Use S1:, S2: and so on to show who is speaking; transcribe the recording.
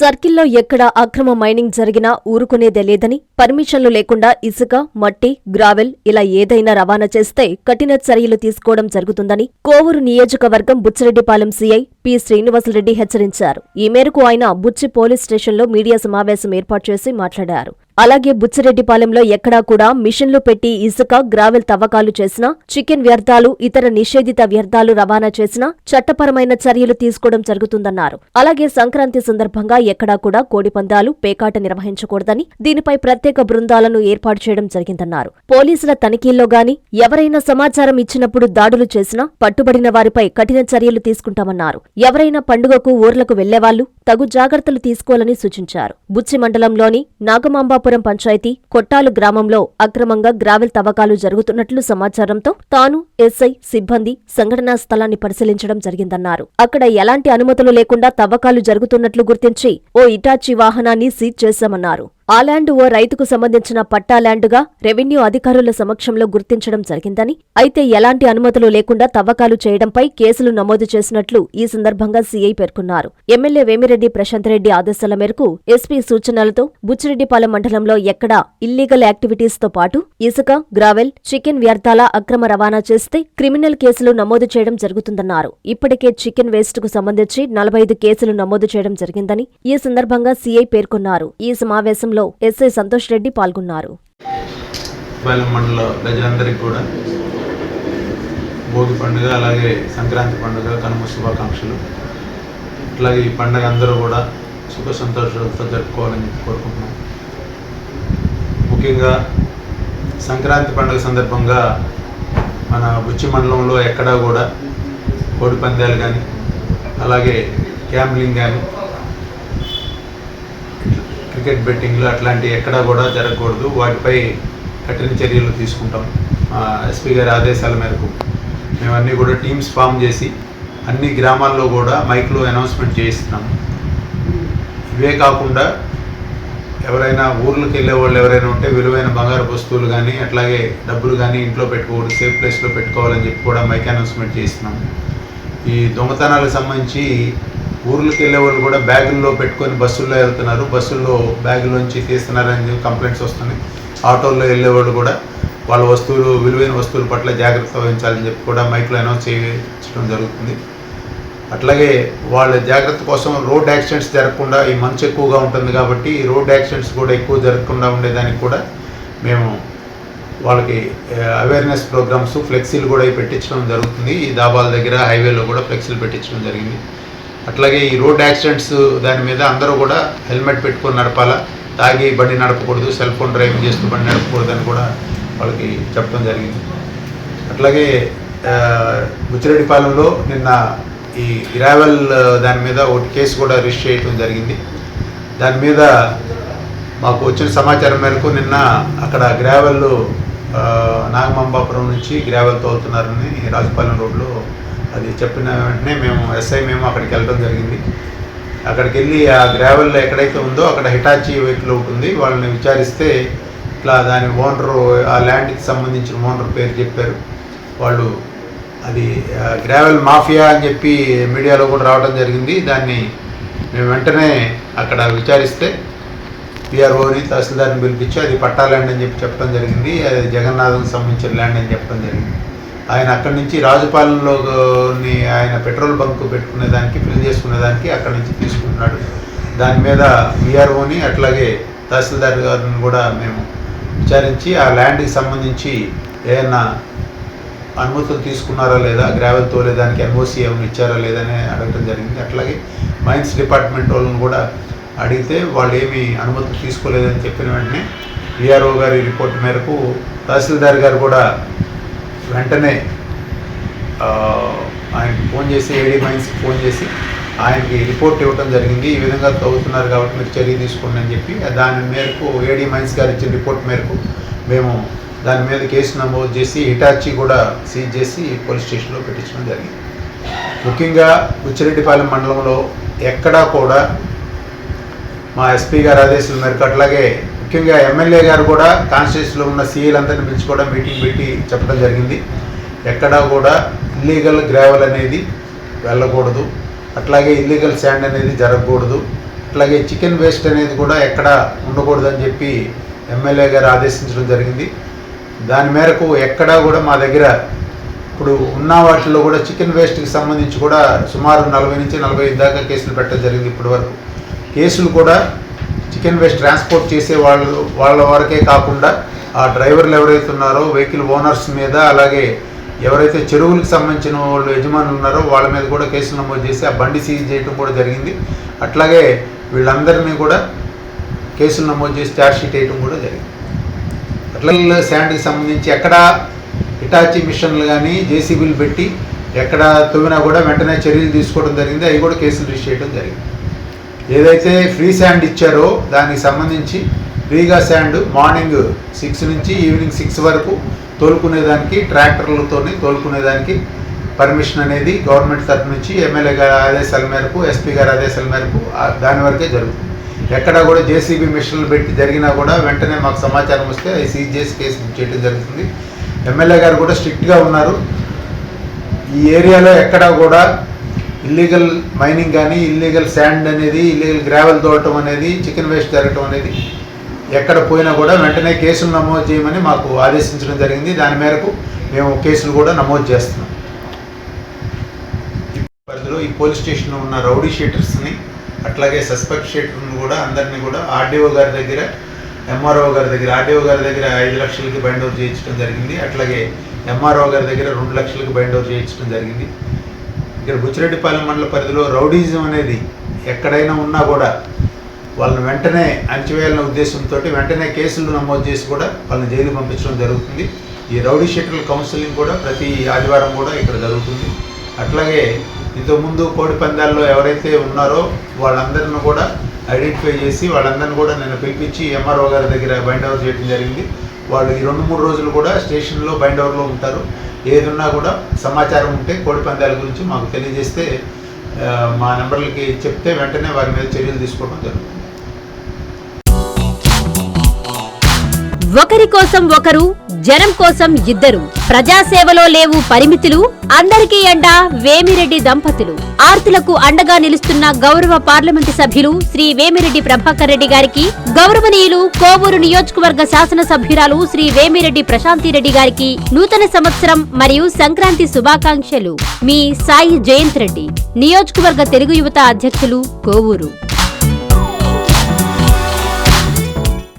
S1: సర్కిల్లో ఎక్కడ అక్రమ మైనింగ్ జరిగినా ఊరుకునేదే లేదని పర్మిషన్లు లేకుండా ఇసుక మట్టి గ్రావెల్ ఇలా ఏదైనా రవాణా చేస్తే కఠిన చర్యలు తీసుకోవడం జరుగుతుందని కోవూరు నియోజకవర్గం బుచ్చిరెడ్డిపాలెం సీఐ పి. శ్రీనివాసరెడ్డి హెచ్చరించారు. ఈ మేరకు ఆయన బుచ్చి పోలీస్ స్టేషన్లో మీడియా సమావేశం ఏర్పాటు చేసి మాట్లాడారు. అలాగే బుచ్చిరెడ్డిపాలెంలో ఎక్కడా కూడా మిషన్లు పెట్టి ఇసుక గ్రావెల్ తవ్వకాలు చేసినా చికెన్ వ్యర్థాలు ఇతర నిషేధిత వ్యర్థాలు రవాణా చేసినా చట్టపరమైన చర్యలు తీసుకోవడం జరుగుతుందన్నారు. అలాగే సంక్రాంతి సందర్భంగా ఎక్కడా కూడా కోడిపందాలు పేకాట నిర్వహించకూడదని దీనిపై ప్రత్యేక బృందాలను ఏర్పాటు చేయడం జరిగిందన్నారు. పోలీసుల తనిఖీల్లో గాని ఎవరైనా సమాచారం ఇచ్చినప్పుడు దాడులు చేసినా పట్టుబడిన వారిపై కఠిన చర్యలు తీసుకుంటామన్నారు. ఎవరైనా పండుగకు ఊర్లకు వెళ్ళేవాళ్ళు తగు జాగ్రత్తలు తీసుకోవాలని సూచించారు. బుచ్చి మండలంలోని నాగమాంబాపురం పంచాయతీ కొట్టాలు గ్రామంలో అక్రమంగా గ్రావెల్ తవ్వకాలు జరుగుతున్నట్లు సమాచారంతో తాను ఎస్ఐ సిబ్బంది సంఘటనా స్థలాన్ని పరిశీలించడం జరిగిందన్నారు. అక్కడ ఎలాంటి అనుమతులు లేకుండా తవ్వకాలు జరుగుతున్నట్లు గుర్తించి ఓ ఇటాచి వాహనాన్ని సీజ్ చేశామన్నారు. ఆ ల్యాండ్ ఓ రైతుకు సంబంధించిన పట్టా ల్యాండ్గా రెవెన్యూ అధికారుల సమక్షంలో గుర్తించడం జరిగిందని అయితే ఎలాంటి అనుమతులు లేకుండా తవ్వకాలు చేయడంపై కేసులు నమోదు చేసినట్లు ఈ సందర్భంగా సీఐ పేర్కొన్నారు. ఎమ్మెల్యే వేమిరెడ్డి ప్రశాంత్ రెడ్డి ఆదేశాల మేరకు ఎస్పీ సూచనలతో బుచ్చిరెడ్డిపాలెం మండలంలో ఎక్కడా ఇల్లీగల్ యాక్టివిటీస్తో పాటు ఇసుక గ్రావెల్ చికెన్ వ్యర్థాల అక్రమ రవాణా చేస్తే క్రిమినల్ కేసులు నమోదు చేయడం జరుగుతుందన్నారు. ఇప్పటికే చికెన్ వేస్ట్కు సంబంధించి నలభై కేసులు నమోదు చేయడం జరిగిందని ఈ సందర్భంగా సీఐ పేర్కొన్నారు. ఈ సమావేశంలో ఎస్ఐ సంతోష్ రెడ్డి పాల్గొన్నారు.
S2: మండల ప్రజలందరికీ కూడా భోగి పండుగ అలాగే సంక్రాంతి పండుగ కనుమ శుభాకాంక్షలు. అట్లాగే ఈ పండుగ అందరూ కూడా సుఖ సంతోషాలతో జరుపుకోవాలని కోరుకుంటున్నాం. ముఖ్యంగా సంక్రాంతి పండుగ సందర్భంగా మన బుచ్చి మండలంలో ఎక్కడా కూడా కోడి పందాలు కానీ అలాగే గ్యాంబ్లింగ్ కానీ క్రికెట్ బెట్టింగ్లు అట్లాంటివి ఎక్కడా కూడా జరగకూడదు. వాటిపై కఠిన చర్యలు తీసుకుంటాం. ఎస్పీ గారి ఆదేశాల మేరకు. మేము అన్నీ కూడా టీమ్స్ ఫామ్ చేసి అన్ని గ్రామాల్లో కూడా మైక్లో అనౌన్స్మెంట్ చేయిస్తున్నాం. ఇవే కాకుండా ఎవరైనా ఊర్లకు వెళ్ళే వాళ్ళు ఎవరైనా ఉంటే విలువైన బంగారు వస్తువులు కానీ అట్లాగే డబ్బులు కానీ ఇంట్లో పెట్టుకోకూడదు. సేఫ్ ప్లేస్లో పెట్టుకోవాలని చెప్పి కూడా మైక్ అనౌన్స్మెంట్ చేస్తున్నాం ఈ దొంగతనాలకు సంబంధించి ఊర్లకు వెళ్ళే వాళ్ళు కూడా బ్యాగుల్లో పెట్టుకొని బస్సుల్లో వెళ్తున్నారు. బస్సుల్లో బ్యాగులోంచి తీస్తున్నారని కంప్లైంట్స్ వస్తున్నాయి. ఆటోల్లో వెళ్ళేవాళ్ళు కూడా వాళ్ళ వస్తువులు విలువైన వస్తువుల పట్ల జాగ్రత్త వహించాలని చెప్పి కూడా మైక్లో అనౌన్స్ చేయించడం జరుగుతుంది. అట్లాగే వాళ్ళ జాగ్రత్త కోసం రోడ్ యాక్సిడెంట్స్ జరగకుండా ఈ మంచు ఎక్కువగా ఉంటుంది కాబట్టి రోడ్ యాక్సిడెంట్స్ కూడా ఎక్కువ జరగకుండా ఉండేదానికి కూడా మేము వాళ్ళకి అవేర్నెస్ ప్రోగ్రామ్స్ ఫ్లెక్సీలు కూడా పెట్టించడం జరుగుతుంది. ఈ దాబాల దగ్గర హైవేలో కూడా ఫ్లెక్సీలు పెట్టించడం జరిగింది. అట్లాగే ఈ రోడ్ యాక్సిడెంట్స్ దాని మీద అందరూ కూడా హెల్మెట్ పెట్టుకొని నడపాలా? తాగి బండి నడపకూడదు సెల్ ఫోన్ డ్రైవింగ్ చేస్తూ బండి నడపకూడదు అని కూడా వాళ్ళకి చెప్పడం జరిగింది. అట్లాగే ఆ, బుచ్చిరెడ్డిపాలెంలో నిన్న ఈ గ్రావెల్ దాని మీద ఒకటి కేసు కూడా రిజిస్టర్ చేయడం జరిగింది. దాని మీద మాకు వచ్చిన సమాచారం మేరకు నిన్న అక్కడ గ్రావెల్ నాగమాంబాపురం నుంచి గ్రావెల్ తోలుతున్నారని రాజుపాలెం రోడ్లో అది చెప్పిన వెంటనే మేము ఎస్ఐ మేము అక్కడికి వెళ్ళడం జరిగింది. అక్కడికి వెళ్ళి ఆ గ్రావెల్ ఎక్కడైతే ఉందో అక్కడ హిటాచి వెహికల్ ఒకటి ఉంది. వాళ్ళని విచారిస్తే ఇట్లా దాని ఓనరు ఆ ల్యాండ్కి సంబంధించిన ఓనర్ పేరు చెప్పారు. వాళ్ళు అది ఆ, గ్రావెల్ మాఫియా అని చెప్పి మీడియాలో కూడా రావడం జరిగింది. దాన్ని మేము వెంటనే అక్కడ విచారిస్తే పిఆర్ఓని తహసీల్దార్ని పిలిపించి అది పట్టా ల్యాండ్ అని చెప్పి చెప్పడం జరిగింది. అది జగన్నాథ్కి సంబంధించిన ల్యాండ్ అని చెప్పడం జరిగింది. ఆయన అక్కడి నుంచి రాజుపాలెంలోని ఆయన పెట్రోల్ బంక్ పెట్టుకునే దానికి ఫిల్ చేసుకునే దానికి అక్కడి నుంచి తీసుకుంటున్నాడు. దాని మీద విఆర్ఓని అట్లాగే తహసీల్దార్ గారిని కూడా మేము విచారించి ఆ ల్యాండ్కి సంబంధించి ఏదైనా అనుమతులు తీసుకున్నారా లేదా గ్రావెల్ తోలేదానికి ఎన్ఓసి ఏమైనా ఇచ్చారా లేదని అడగడం జరిగింది. అట్లాగే మైన్స్ డిపార్ట్మెంట్ వాళ్ళని కూడా అడిగితే వాళ్ళు ఏమీ అనుమతులు తీసుకోలేదని చెప్పిన వెంటనే విఆర్ఓ గారి రిపోర్ట్ మేరకు తహసీల్దార్ గారు కూడా వెంటనే ఆయనకి ఫోన్ చేసి ఏడీ మైన్స్కి ఫోన్ చేసి ఆయనకి రిపోర్ట్ ఇవ్వడం జరిగింది. ఈ విధంగా తవ్వుతున్నారు కాబట్టి మీరు చర్య తీసుకోండి అని చెప్పి దాని మేరకు ఏడీ మైన్స్ గారు ఇచ్చిన రిపోర్ట్ మేరకు మేము దాని మీద కేసు నమోదు చేసి హిటాచి కూడా సీజ్ చేసి పోలీస్ స్టేషన్లో పెట్టించడం జరిగింది. ముఖ్యంగా ఉచ్చిరెడ్డిపాలెం మండలంలో ఎక్కడా కూడా మా ఎస్పీ గారి ఆదేశాల మేరకు అట్లాగే ముఖ్యంగా ఎమ్మెల్యే గారు కూడా కాన్స్టిట్యూన్సీలో ఉన్న సీఎలందరినీ పిలుచుకోవడం మీటింగ్ పెట్టి చెప్పడం జరిగింది. ఎక్కడా కూడా ఇల్లీగల్ గ్రావెల్ అనేది వెళ్ళకూడదు. అట్లాగే ఇల్లీగల్ శాండ్ అనేది జరగకూడదు. అట్లాగే చికెన్ వేస్ట్ అనేది కూడా ఎక్కడ ఉండకూడదని చెప్పి ఎమ్మెల్యే గారు ఆదేశించడం జరిగింది. దాని మేరకు ఎక్కడా కూడా మా దగ్గర ఇప్పుడు ఉన్న వాటిలో కూడా చికెన్ వేస్ట్కి సంబంధించి కూడా సుమారు నలభై నుంచి నలభై ఐదు దాకా కేసులు పెట్టడం జరిగింది ఇప్పటి వరకు కేసులు కూడా చికెన్ వేస్ట్ ట్రాన్స్పోర్ట్ చేసే వాళ్ళు వాళ్ళ వరకే కాకుండా ఆ డ్రైవర్లు ఎవరైతే ఉన్నారో వెహికల్ ఓనర్స్ మీద అలాగే ఎవరైతే చెరువులకు సంబంధించిన వాళ్ళు యజమానులు ఉన్నారో వాళ్ళ మీద కూడా కేసులు నమోదు చేసి ఆ బండి సీజ్ చేయడం కూడా జరిగింది. అట్లాగే వీళ్ళందరినీ కూడా కేసులు నమోదు చేసి ఛార్జ్ షీట్ వేయడం కూడా జరిగింది. అట్లా శాండ్కి సంబంధించి ఎక్కడ ఇటాచీ మిషన్లు కానీ జేసీబీలు పెట్టి ఎక్కడ తవ్వినా కూడా వెంటనే చర్యలు తీసుకోవడం జరిగింది. అవి కూడా కేసులు రిజిస్టర్ చేయడం జరిగింది. ఏదైతే ఫ్రీ శాండ్ ఇచ్చారో దానికి సంబంధించి ఫ్రీగా శాండ్ మార్నింగ్ సిక్స్ నుంచి ఈవినింగ్ సిక్స్ వరకు తోలుకునేదానికి ట్రాక్టర్లతోని తోలుకునేదానికి పర్మిషన్ అనేది గవర్నమెంట్ తరఫు నుంచి ఎమ్మెల్యే గారి ఆదేశాల మేరకు ఎస్పీ గారి ఆదేశాల మేరకు దాని వరకే జరుగుతుంది. ఎక్కడ కూడా జేసీబీ మిషన్లు పెట్టి జరిగినా కూడా వెంటనే మాకు సమాచారం వస్తే అది సీజ్ చేసి కేసు చేయడం జరుగుతుంది. ఎమ్మెల్యే గారు కూడా స్ట్రిక్ట్గా ఉన్నారు. ఈ ఏరియాలో ఎక్కడా కూడా ఇల్లీగల్ మైనింగ్ కానీ ఇల్లీగల్ శాండ్ అనేది ఇల్లీగల్ గ్రావెల్ తోడటం అనేది చికెన్ వేస్ట్ జరగటం అనేది ఎక్కడ పోయినా కూడా వెంటనే కేసులు నమోదు చేయమని మాకు ఆదేశించడం జరిగింది. దాని మేరకు మేము కేసులు కూడా నమోదు చేస్తున్నాం. ఈ పరిధిలో ఈ పోలీస్ స్టేషన్లో ఉన్న రౌడీ షీటర్స్ని అట్లాగే సస్పెక్ట్ షీటర్ని కూడా అందరినీ కూడా ఆర్డీఓ గారి దగ్గర ఎంఆర్ఓ గారి దగ్గర ఆర్డీఓ గారి దగ్గర ఐదు లక్షలకి బైండ్ అవుట్ చేయించడం జరిగింది. అట్లాగే ఎంఆర్ఓ గారి దగ్గర రెండు లక్షలకి బైండ్ అవుట్ చేయించడం జరిగింది. ఇక్కడ బుచ్చిరెడ్డిపాలెం మండల పరిధిలో రౌడీజం అనేది ఎక్కడైనా ఉన్నా కూడా వాళ్ళని వెంటనే అణచివేయాలనే ఉద్దేశంతో వెంటనే కేసులు నమోదు చేసి కూడా వాళ్ళని జైలు పంపించడం జరుగుతుంది. ఈ రౌడీ షెటిల్ కౌన్సిలింగ్ కూడా ప్రతి ఆదివారం కూడా ఇక్కడ జరుగుతుంది. అట్లాగే ఇంతకుముందు కోడి పందాల్లో ఎవరైతే ఉన్నారో వాళ్ళందరిని కూడా ఐడెంటిఫై చేసి వాళ్ళందరిని కూడా నేను పిలిపించి ఎంఆర్ఓ గారి దగ్గర బైండ్ ఓవర్ చేయడం జరిగింది. వాళ్ళు ఈ రెండు మూడు రోజులు కూడా స్టేషన్లో బైండ్ ఓవర్లో ఉంటారు. ఏదున్నా కూడా సమాచారం ఉంటే కోడి పందాల గురించి మాకు తెలియజేస్తే మా నెంబర్లకి చెప్తే వెంటనే వారి మీద చర్యలు తీసుకోవడం జరుగుతుంది.
S3: ఒకరి కోసం ఒకరు జనం కోసం ఇద్దరు. ప్రజాసేవలో లేవు పరిమితులు అందరికీ అండ వేమిరెడ్డి దంపతులు. ఆర్తులకు అండగా నిలుస్తున్న గౌరవ పార్లమెంటు సభ్యులు శ్రీ వేమిరెడ్డి ప్రభాకర్ రెడ్డి గారికి గౌరవనీయులు కోవూరు నియోజకవర్గ శాసనసభ్యురాలు శ్రీ వేమిరెడ్డి ప్రశాంతిరెడ్డి గారికి నూతన సంవత్సరం మరియు సంక్రాంతి శుభాకాంక్షలు. మీ సాయి జయంత్ రెడ్డి నియోజకవర్గ తెలుగు యువత అధ్యక్షులు కోవూరు.